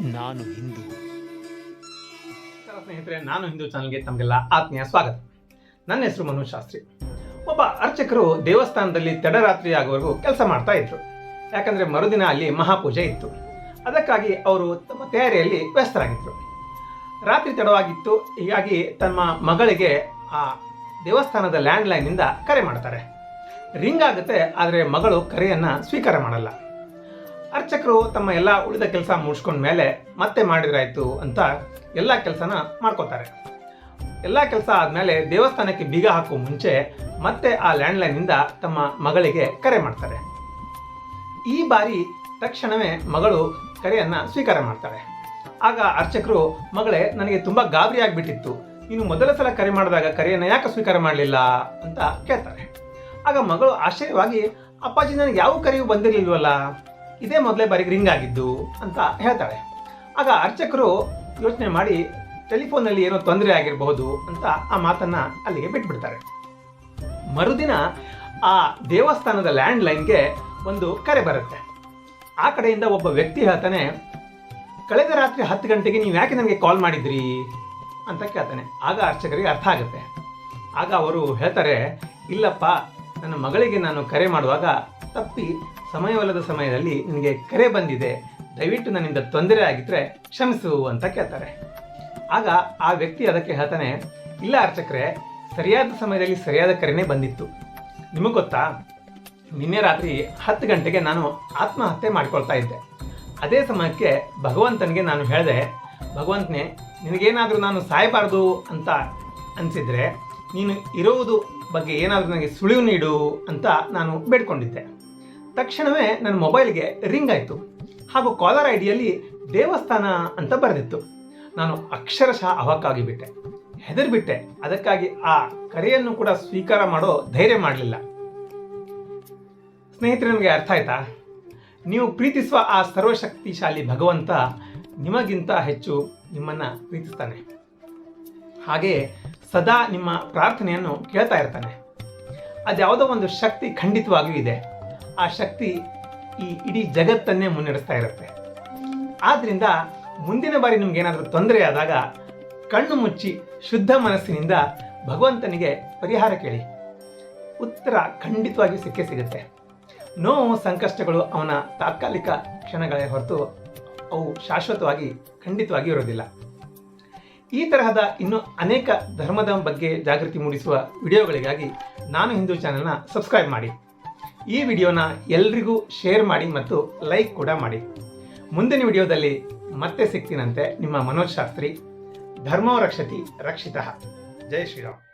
ನಾನು ಹಿಂದೂ. ಸ್ನೇಹಿತರೆ, ನಾನು ಹಿಂದೂ ಚಾನಲ್ಗೆ ತಮಗೆಲ್ಲ ಆತ್ಮೀಯ ಸ್ವಾಗತ. ನನ್ನ ಹೆಸರು ಮನು ಶಾಸ್ತ್ರಿ. ಒಬ್ಬ ಅರ್ಚಕರು ದೇವಸ್ಥಾನದಲ್ಲಿ ತಡರಾತ್ರಿ ಆಗುವವರೆಗೂ ಕೆಲಸ ಮಾಡ್ತಾ ಇದ್ರು. ಯಾಕಂದ್ರೆ ಮರುದಿನ ಅಲ್ಲಿ ಮಹಾಪೂಜೆ ಇತ್ತು. ಅದಕ್ಕಾಗಿ ಅವರು ತಮ್ಮ ತಯಾರಿಯಲ್ಲಿ ವ್ಯಸ್ತರಾಗಿದ್ರು. ರಾತ್ರಿ ತಡವಾಗಿತ್ತು, ಹೀಗಾಗಿ ತಮ್ಮ ಮಗಳಿಗೆ ಆ ದೇವಸ್ಥಾನದ ಲ್ಯಾಂಡ್ಲೈನಿಂದ ಕರೆ ಮಾಡ್ತಾರೆ. ರಿಂಗ್ ಆಗುತ್ತೆ, ಆದರೆ ಮಗಳು ಕರೆಯನ್ನು ಸ್ವೀಕಾರ ಮಾಡಲ್ಲ. ಅರ್ಚಕರು ತಮ್ಮ ಎಲ್ಲ ಉಳಿದ ಕೆಲಸ ಮುಗಿಸ್ಕೊಂಡ ಮೇಲೆ ಮತ್ತೆ ಮಾಡಿದ್ರಾಯ್ತು ಅಂತ ಎಲ್ಲ ಕೆಲಸನ ಮಾಡ್ಕೋತಾರೆ. ಎಲ್ಲ ಕೆಲಸ ಆದಮೇಲೆ ದೇವಸ್ಥಾನಕ್ಕೆ ಬೀಗ ಹಾಕೋ ಮುಂಚೆ ಮತ್ತೆ ಆ ಲ್ಯಾಂಡ್ಲೈನಿಂದ ತಮ್ಮ ಮಗಳಿಗೆ ಕರೆ ಮಾಡ್ತಾರೆ. ಈ ಬಾರಿ ತಕ್ಷಣವೇ ಮಗಳು ಕರೆಯನ್ನು ಸ್ವೀಕಾರ ಮಾಡ್ತಾರೆ. ಆಗ ಅರ್ಚಕರು, ಮಗಳೇ, ನನಗೆ ತುಂಬ ಗಾಬರಿ ಆಗಿಬಿಟ್ಟಿತ್ತು. ನೀನು ಮೊದಲ ಸಲ ಕರೆ ಮಾಡಿದಾಗ ಕರೆಯನ್ನು ಯಾಕೆ ಸ್ವೀಕಾರ ಮಾಡಲಿಲ್ಲ? ಅಂತ ಕೇಳ್ತಾರೆ. ಆಗ ಮಗಳು ಆಶ್ಚರ್ಯವಾಗಿ, ಅಪ್ಪಾಜಿ, ನನಗೆ ಯಾವ ಕರೆಯೂ ಬಂದಿರಲಿಲ್ವಲ್ಲ? ಇದೇ ಮೊದಲೇ ಬಾರಿ ರಿಂಗ್ ಆಗಿದ್ದು ಅಂತ ಹೇಳ್ತಾಳೆ. ಆಗ ಅರ್ಚಕರು ಯೋಚನೆ ಮಾಡಿ ಟೆಲಿಫೋನಲ್ಲಿ ಏನೋ ತೊಂದರೆ ಆಗಿರಬಹುದು ಅಂತ ಆ ಮಾತನ್ನ ಅಲ್ಲಿಗೆ ಬಿಟ್ಬಿಡ್ತಾರೆ. ಮರುದಿನ ಆ ದೇವಸ್ಥಾನದ ಲ್ಯಾಂಡ್ ಲೈನ್ಗೆ ಒಂದು ಕರೆ ಬರುತ್ತೆ. ಆ ಕಡೆಯಿಂದ ಒಬ್ಬ ವ್ಯಕ್ತಿ ಹೇಳ್ತಾನೆ, ಕಳೆದ ರಾತ್ರಿ ಹತ್ತು ಗಂಟೆಗೆ ನೀವು ಯಾಕೆ ನನಗೆ ಕಾಲ್ ಮಾಡಿದ್ರಿ? ಅಂತ ಕೇಳ್ತಾನೆ. ಆಗ ಅರ್ಚಕರಿಗೆ ಅರ್ಥ ಆಗುತ್ತೆ. ಆಗ ಅವರು ಹೇಳ್ತಾರೆ, ಇಲ್ಲಪ್ಪ ನನ್ನ ಮಗಳಿಗೆ ನಾನು ಕರೆ ಮಾಡುವಾಗ, ತಪ್ಪಿ, ಸಮಯವಲ್ಲದ ಸಮಯದಲ್ಲಿ ನಿನಗೆ ಕರೆ ಬಂದಿದೆ. ದಯವಿಟ್ಟು ನನ್ನಿಂದ ತೊಂದರೆ ಆಗಿದ್ರೆ ಕ್ಷಮಿಸು ಅಂತ ಕೇಳ್ತಾರೆ. ಆಗ ಆ ವ್ಯಕ್ತಿ ಅದಕ್ಕೆ ಹೇಳ್ತಾನೆ, ಇಲ್ಲ ಅರ್ಚಕರೇ, ಸರಿಯಾದ ಸಮಯದಲ್ಲಿ ಸರಿಯಾದ ಕರೆನೇ ಬಂದಿತ್ತು. ನಿಮಗೆ ಗೊತ್ತಾ? ನಿನ್ನೆ ರಾತ್ರಿ ಹತ್ತು ಗಂಟೆಗೆ ನಾನು ಆತ್ಮಹತ್ಯೆ ಮಾಡ್ಕೊಳ್ತಾ ಇದ್ದೆ. ಅದೇ ಸಮಯಕ್ಕೆ ಭಗವಂತನಿಗೆ ನಾನು ಹೇಳಿದೆ, ಭಗವಂತನೇ, ನಿನಗೇನಾದರೂ ನಾನು ಸಾಯಬಾರ್ದು ಅಂತ ಅನಿಸಿದರೆ, ನೀನು ಇರುವುದು ಬಗ್ಗೆ ಏನಾದರೂ ನನಗೆ ಸುಳಿವು ನೀಡು ಅಂತ ನಾನು ಬೇಡ್ಕೊಂಡಿದ್ದೆ. ತಕ್ಷಣವೇ ನನ್ನ ಮೊಬೈಲ್ಗೆ ರಿಂಗ್ ಆಯಿತು. ಹಾಗೂ ಕಾಲರ್ ಐ ಡಿಯಲ್ಲಿ ದೇವಸ್ಥಾನ ಅಂತ ಬರೆದಿತ್ತು. ನಾನು ಅಕ್ಷರಶಃ ಅವಕ್ಕಾಗಿಬಿಟ್ಟೆ ಹೆದರ್ಬಿಟ್ಟೆ. ಅದಕ್ಕಾಗಿ ಆ ಕರೆಯನ್ನು ಕೂಡ ಸ್ವೀಕಾರ ಮಾಡೋ ಧೈರ್ಯ ಮಾಡಲಿಲ್ಲ. ಸ್ನೇಹಿತರೆ ನನಗೆ ಅರ್ಥ ಆಯ್ತಾ? ನೀವು ಪ್ರೀತಿಸುವ ಆ ಸರ್ವಶಕ್ತಿಶಾಲಿ ಭಗವಂತ ನಿಮಗಿಂತ ಹೆಚ್ಚು ನಿಮ್ಮನ್ನು ಪ್ರೀತಿಸ್ತಾನೆ. ಹಾಗೆ ಸದಾ ನಿಮ್ಮ ಪ್ರಾರ್ಥನೆಯನ್ನು ಕೇಳ್ತಾ ಇರ್ತಾನೆ. ಅದ್ಯಾವುದೋ ಒಂದು ಶಕ್ತಿ ಖಂಡಿತವಾಗಿಯೂ ಇದೆ. ಆ ಶಕ್ತಿ ಈ ಇಡೀ ಜಗತ್ತನ್ನೇ ಮುನ್ನಡೆಸ್ತಾ ಇರುತ್ತೆ. ಆದ್ದರಿಂದ ಮುಂದಿನ ಬಾರಿ ನಿಮ್ಗೆ ಏನಾದರೂ ತೊಂದರೆ ಆದಾಗ ಕಣ್ಣು ಮುಚ್ಚಿ ಶುದ್ಧ ಮನಸ್ಸಿನಿಂದ ಭಗವಂತನಿಗೆ ಪರಿಹಾರ ಕೇಳಿ. ಉತ್ತರ ಖಂಡಿತವಾಗಿ ಸಿಕ್ಕೇ ಸಿಗುತ್ತೆ. ನೋವು ಸಂಕಷ್ಟಗಳು ಅವನ ತಾತ್ಕಾಲಿಕ ಕ್ಷಣಗಳೇ ಹೊರತು ಅವು ಶಾಶ್ವತವಾಗಿ ಖಂಡಿತವಾಗಿ ಇರೋದಿಲ್ಲ. ಈ ತರಹದ ಇನ್ನು ಅನೇಕ ಧರ್ಮದ ಬಗ್ಗೆ ಜಾಗೃತಿ ಮೂಡಿಸುವ ವಿಡಿಯೋಗಳಿಗಾಗಿ ನಾನು ಹಿಂದೂ ಚಾನೆಲ್ನ ಸಬ್ಸ್ಕ್ರೈಬ್ ಮಾಡಿ. ಈ ವಿಡಿಯೋನ ಎಲ್ರಿಗೂ ಶೇರ್ ಮಾಡಿ ಮತ್ತು ಲೈಕ್ ಕೂಡ ಮಾಡಿ. ಮುಂದಿನ ವಿಡಿಯೋದಲ್ಲಿ ಮತ್ತೆ ಸಿಗ್ತೀನಂತೆ ನಿಮ್ಮ ಮನೋಜ್ ಶಾಸ್ತ್ರಿ. ಧರ್ಮೋ ರಕ್ಷತಿ ರಕ್ಷಿತಃ. ಜೈ ಶ್ರೀರಾಮ್.